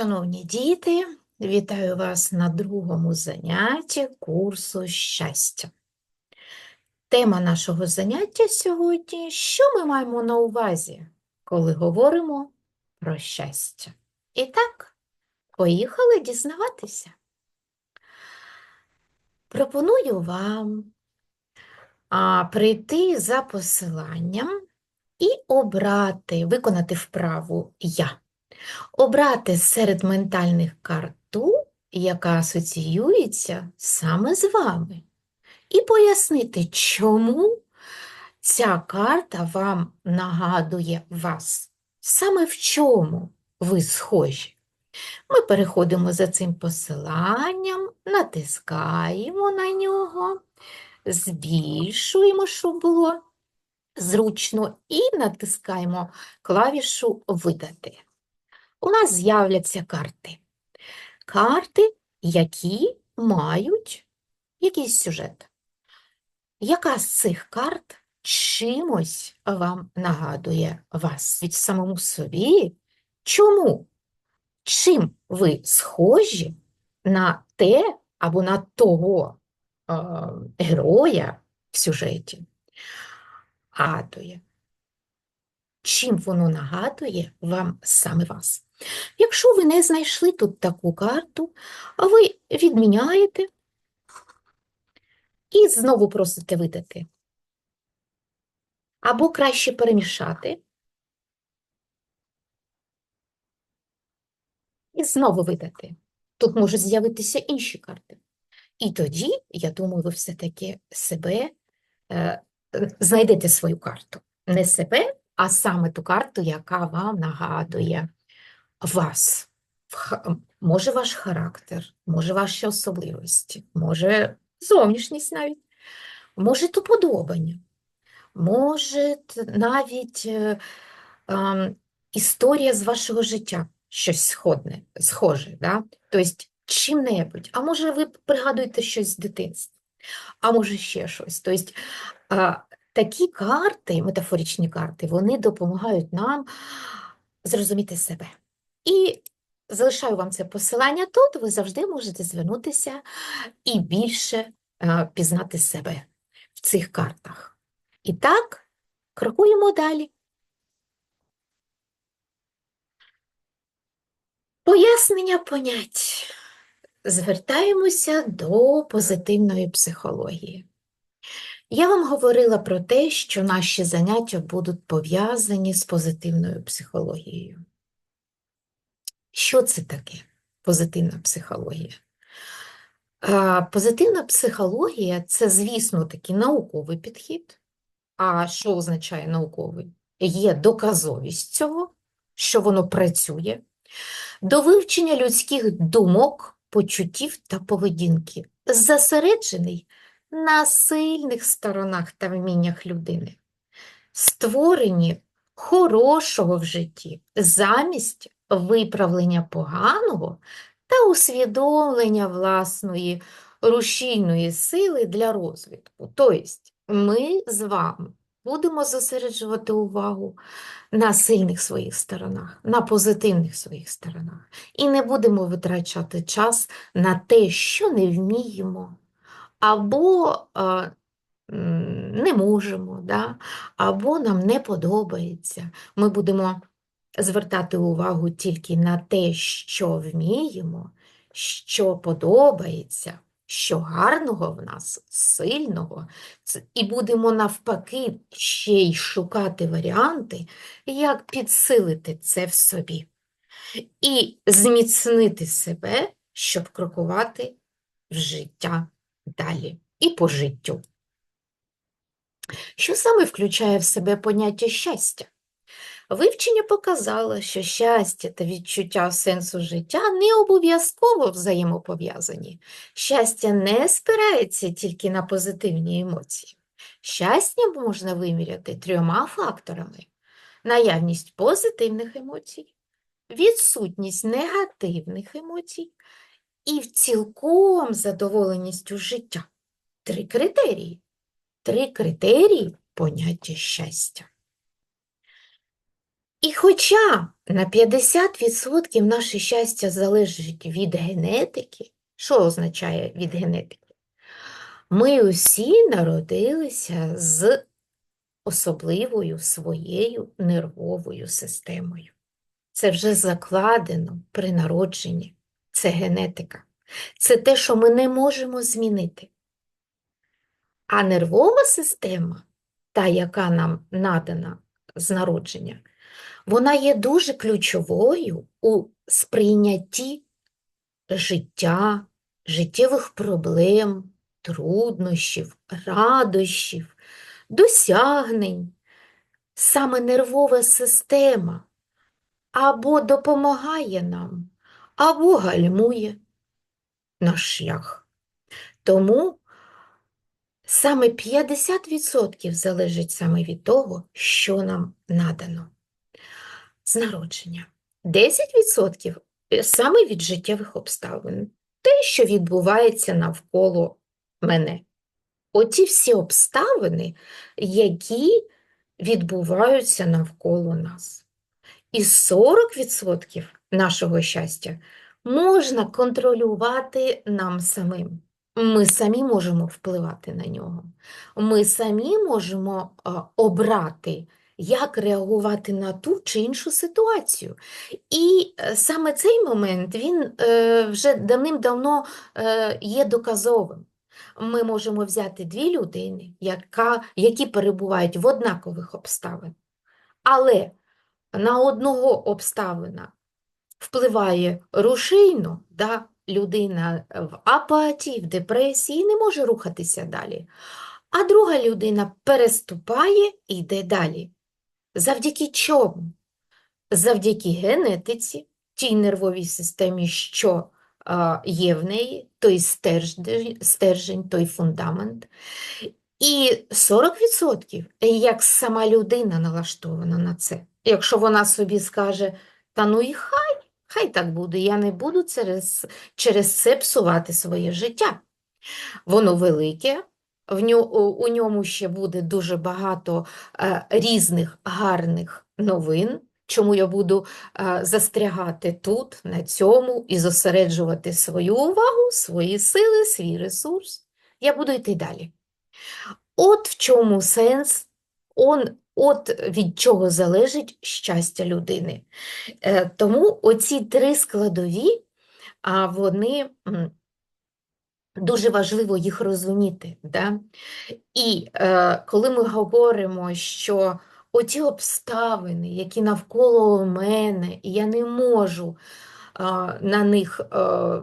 Шановні діти, вітаю вас на другому занятті курсу щастя. Тема нашого заняття сьогодні що ми маємо на увазі, коли говоримо про щастя? І так, поїхали дізнаватися. Пропоную вам а, прийти за посиланням і обрати, виконати вправу Я обрати серед ментальних карт ту, яка асоціюється саме з вами, і пояснити, чому ця карта вам нагадує вас, саме в чому ви схожі. Ми переходимо за цим посиланням, натискаємо на нього, збільшуємо, щоб було зручно, і натискаємо клавішу Видати у нас з'являться карти. Карти, які мають якийсь сюжет. Яка з цих карт чимось вам нагадує вас від самому собі? Чому? Чим ви схожі на те або на того е, героя в сюжеті? Нагадує. Чим воно нагадує вам саме вас? Якщо ви не знайшли тут таку карту, ви відміняєте і знову просите видати. Або краще перемішати. І знову видати. Тут можуть з'явитися інші карти. І тоді, я думаю, ви все-таки себе е, знайдете свою карту. Не себе, а саме ту карту, яка вам нагадує вас. Може ваш характер, може ваші особливості, може зовнішність навіть, може то подобання, може навіть е, е, історія з вашого життя, щось сходне, схоже, да? тобто чим-небудь, а може ви пригадуєте щось з дитинства, а може ще щось. Тобто, е, такі карти, метафоричні карти, вони допомагають нам зрозуміти себе. І залишаю вам це посилання тут, ви завжди можете звернутися і більше е, пізнати себе в цих картах. І так, крокуємо далі. Пояснення понять. Звертаємося до позитивної психології. Я вам говорила про те, що наші заняття будуть пов'язані з позитивною психологією. Що це таке позитивна психологія? Позитивна психологія це, звісно, такий науковий підхід. А що означає науковий? Є доказовість цього, що воно працює, до вивчення людських думок, почуттів та поведінки, зосереджений на сильних сторонах та вміннях людини, створені хорошого в житті замість виправлення поганого та усвідомлення власної рушійної сили для розвитку. Тобто ми з вами будемо зосереджувати увагу на сильних своїх сторонах, на позитивних своїх сторонах. І не будемо витрачати час на те, що не вміємо, або е, не можемо, да? або нам не подобається. Ми будемо звертати увагу тільки на те, що вміємо, що подобається, що гарного в нас, сильного, і будемо навпаки ще й шукати варіанти, як підсилити це в собі і зміцнити себе, щоб крокувати в життя далі і по життю. Що саме включає в себе поняття щастя? Вивчення показало, що щастя та відчуття сенсу життя не обов'язково взаємопов'язані. Щастя не спирається тільки на позитивні емоції. Щастя можна виміряти трьома факторами: наявність позитивних емоцій, відсутність негативних емоцій і в цілком задоволеністю життя. Три критерії. Три критерії поняття щастя. І хоча на 50% наше щастя залежить від генетики, що означає від генетики? Ми усі народилися з особливою своєю нервовою системою. Це вже закладено при народженні. Це генетика. Це те, що ми не можемо змінити. А нервова система, та, яка нам надана з народження, вона є дуже ключовою у сприйнятті життя, життєвих проблем, труднощів, радощів, досягнень. Саме нервова система або допомагає нам, або гальмує наш шлях. Тому саме 50% залежить саме від того, що нам надано з народження. 10% саме від життєвих обставин, те, що відбувається навколо мене. Оті всі обставини, які відбуваються навколо нас. І 40% нашого щастя можна контролювати нам самим. Ми самі можемо впливати на нього. Ми самі можемо обрати, як реагувати на ту чи іншу ситуацію. І е, саме цей момент він е, вже давним-давно е, є доказовим. Ми можемо взяти дві людини, яка, які перебувають в однакових обставинах, але на одного обставина впливає рушійно, да, людина в апатії, в депресії не може рухатися далі. А друга людина переступає і йде далі. Завдяки чому? Завдяки генетиці, тій нервовій системі, що є в неї, той стержень, стержень, той фундамент. І 40% як сама людина налаштована на це. Якщо вона собі скаже, та ну і хай, хай так буде, я не буду через, через це псувати своє життя. Воно велике, в ньо, у ньому ще буде дуже багато е, різних гарних новин, чому я буду е, застрягати тут, на цьому, і зосереджувати свою увагу, свої сили, свій ресурс. Я буду йти далі. От в чому сенс, он, от від чого залежить щастя людини. Е, Тому оці три складові, а вони дуже важливо їх розуміти. Да? І е, коли ми говоримо, що оті обставини, які навколо мене, і я не можу е, на них е,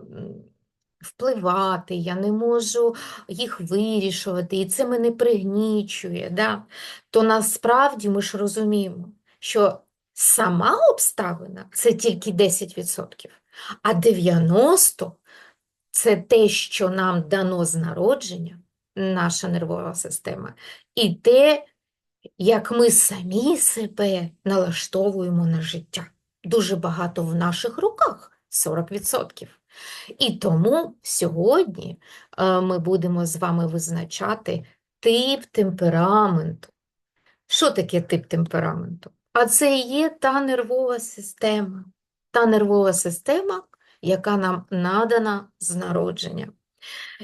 впливати, я не можу їх вирішувати, і це мене пригнічує, да? то насправді ми ж розуміємо, що сама обставина це тільки 10%, а 90% це те, що нам дано з народження, наша нервова система, і те, як ми самі себе налаштовуємо на життя. Дуже багато в наших руках 40%. І тому сьогодні е, ми будемо з вами визначати тип темпераменту. Що таке тип темпераменту? А це є та нервова система, та нервова система, яка нам надана з народження.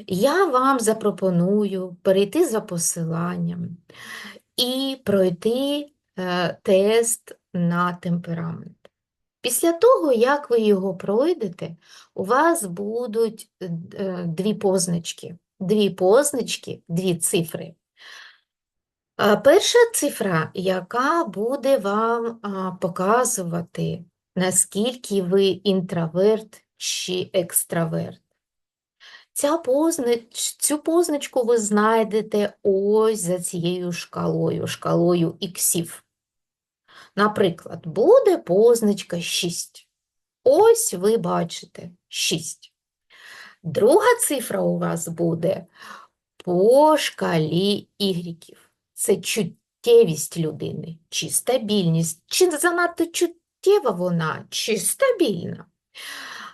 Я вам запропоную перейти за посиланням і пройти е, тест на темперамент. Після того, як ви його пройдете, у вас будуть е, е, дві позначки. Дві позначки, дві цифри. Перша цифра, яка буде вам показувати, наскільки ви інтроверт чи екстраверт. Ця познач... Цю позначку ви знайдете ось за цією шкалою, шкалою іксів. Наприклад, буде позначка 6. Ось ви бачите 6. Друга цифра у вас буде по шкалі ігріків. Це чуттєвість людини, чи стабільність, чи занадто чуттєва вона, чи стабільна.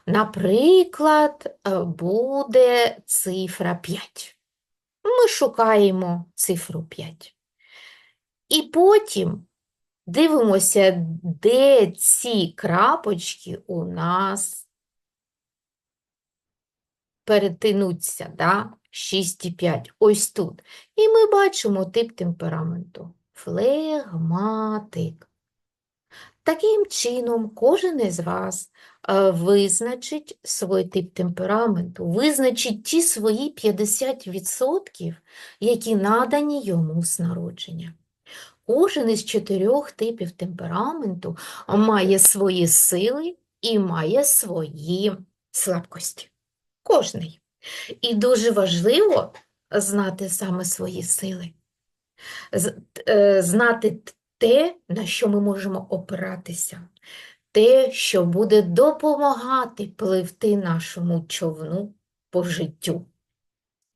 Наприклад, е, буде цифра 5. Ми шукаємо цифру 5. І потім Дивимося, де ці крапочки у нас перетинуться, да? 6,5, ось тут. І ми бачимо тип темпераменту. Флегматик. Таким чином, кожен із вас е, визначить свій тип темпераменту, визначить ті свої 50%, які надані йому з народження. Кожен із чотирьох типів темпераменту має свої сили і має свої слабкості. Кожний. І дуже важливо знати саме свої сили, е, знати те, на що ми можемо опиратися, те, що буде допомагати пливти нашому човну по життю.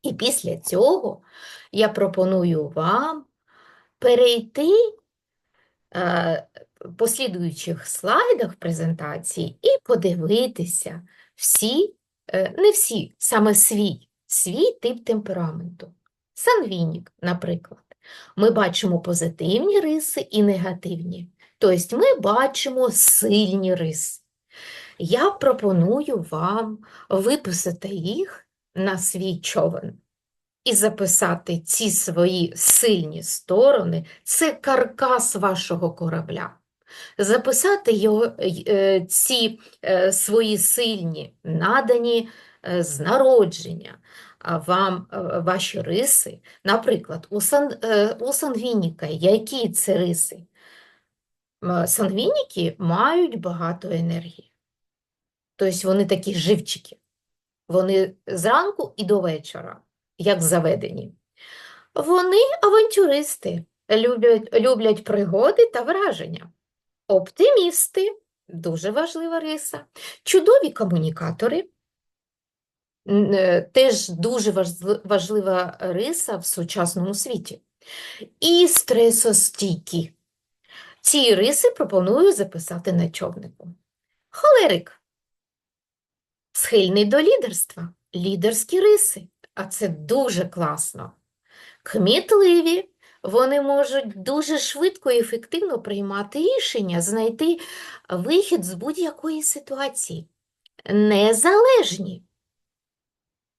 І після цього я пропоную вам перейти е, по слідуючих слайдах презентації і подивитися всі, е, не всі, саме свій, свій тип темпераменту. Сангвінік, наприклад. Ми бачимо позитивні риси і негативні. Тобто ми бачимо сильні риси. Я пропоную вам виписати їх на свій човен і записати ці свої сильні сторони, це каркас вашого корабля. Записати його, е, ці е, свої сильні, надані е, з народження, вам е, ваші риси. Наприклад, у, сан, е, у сангвініка які це риси? М, Сангвініки мають багато енергії. Тобто вони такі живчики. Вони зранку і до вечора, як заведені. Вони авантюристи, люблять, люблять пригоди та враження. Оптимісти дуже важлива риса. Чудові комунікатори е, теж дуже важлива риса в сучасному світі. І стресостійкі. Ці риси пропоную записати на човнику. Холерик. Схильний до лідерства, лідерські риси, а це дуже класно. Кмітливі, вони можуть дуже швидко і ефективно приймати рішення, знайти вихід з будь-якої ситуації. Незалежні.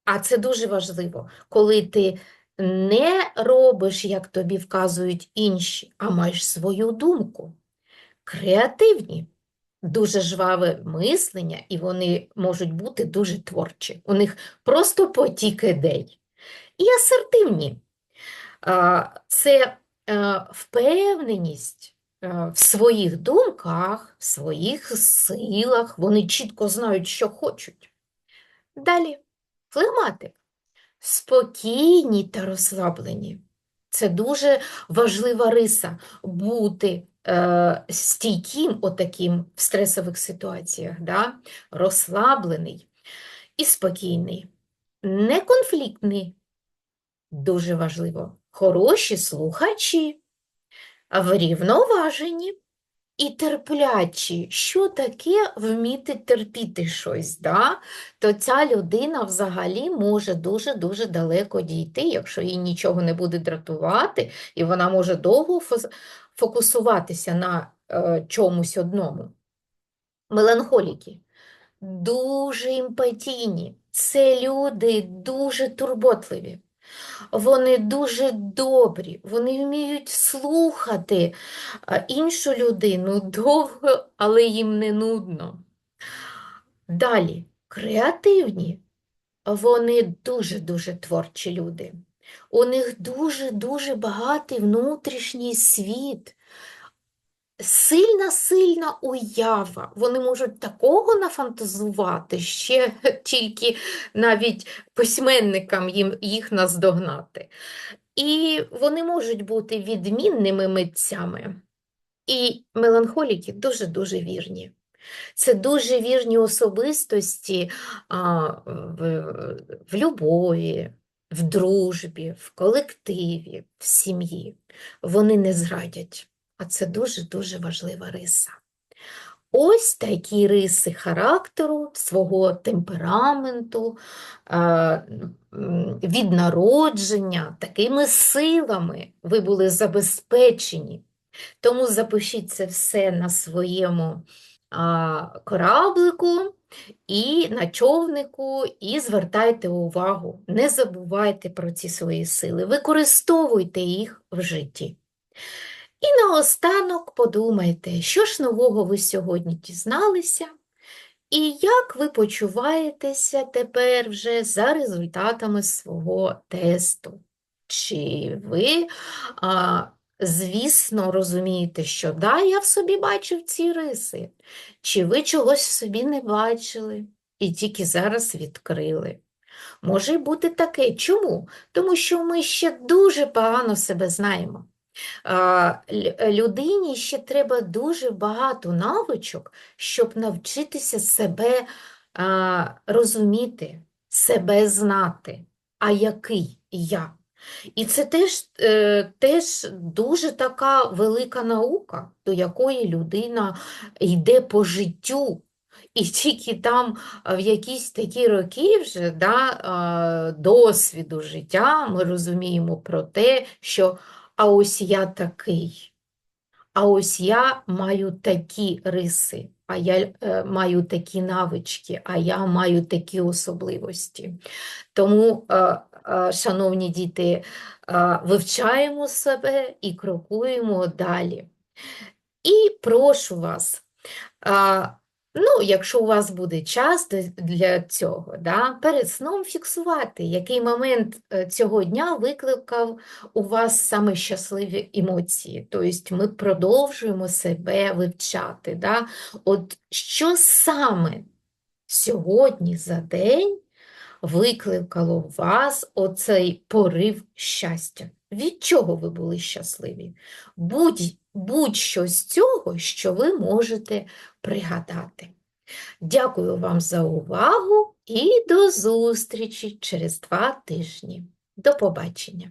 А це дуже важливо, коли ти не робиш, як тобі вказують інші, а маєш свою думку. Креативні, дуже жваве мислення, і вони можуть бути дуже творчі. У них просто потік ідей. І асертивні. Це е, впевненість е, в своїх думках, в своїх силах. Вони чітко знають, що хочуть. Далі. Флегматик. Спокійні та розслаблені. Це дуже важлива риса бути е, стійким отаким в стресових ситуаціях, да? Розслаблений і спокійний. Неконфліктний. Дуже важливо. Хороші слухачі, врівноважені і терплячі. Що таке вміти терпіти щось, да? То ця людина взагалі може дуже-дуже далеко дійти, якщо їй нічого не буде дратувати, і вона може довго фокусуватися на е, чомусь одному. Меланхоліки дуже емпатійні. Це люди дуже турботливі. Вони дуже добрі, вони вміють слухати іншу людину довго, але їм не нудно. Далі, креативні. Вони дуже-дуже творчі люди. У них дуже-дуже багатий внутрішній світ. Сильна-сильна уява. Вони можуть такого нафантазувати, ще тільки навіть письменникам їм їх наздогнати. І вони можуть бути відмінними митцями. І меланхоліки дуже-дуже вірні. Це дуже вірні особистості а, в, в любові, в дружбі, в колективі, в сім'ї. Вони не зрадять, а це дуже-дуже важлива риса. Ось такі риси характеру, свого темпераменту, від народження, такими силами ви були забезпечені. Тому запишіть це все на своєму кораблику і на човнику, і звертайте увагу. Не забувайте про ці свої сили, використовуйте їх в житті. І наостанок подумайте, що ж нового ви сьогодні дізналися, і як ви почуваєтеся тепер вже за результатами свого тесту. Чи ви, а, звісно, розумієте, що да, я в собі бачив ці риси, чи ви чогось в собі не бачили і тільки зараз відкрили? Може бути таке. Чому? Тому що ми ще дуже погано себе знаємо. Лю- Людині ще треба дуже багато навичок, щоб навчитися себе розуміти, себе знати, а який я. І це теж, е, теж дуже така велика наука, до якої людина йде по життю. І тільки там в якісь такі роки вже да, досвіду життя ми розуміємо про те, що а ось я такий, а ось я маю такі риси, а я е, маю такі навички, а я маю такі особливості. Тому, е, е, шановні діти, е, вивчаємо себе і крокуємо далі. І прошу вас, а, ну, якщо у вас буде час для- цього, да, перед сном фіксувати, який момент е, цього дня викликав у вас саме щасливі емоції. Тобто ми продовжуємо себе вивчати. Да? От що саме сьогодні за день викликало в вас оцей порив щастя? Від чого ви були щасливі? Будь, будь-що з цього, що ви можете пригадати. Дякую вам за увагу і до зустрічі через два тижні. До побачення!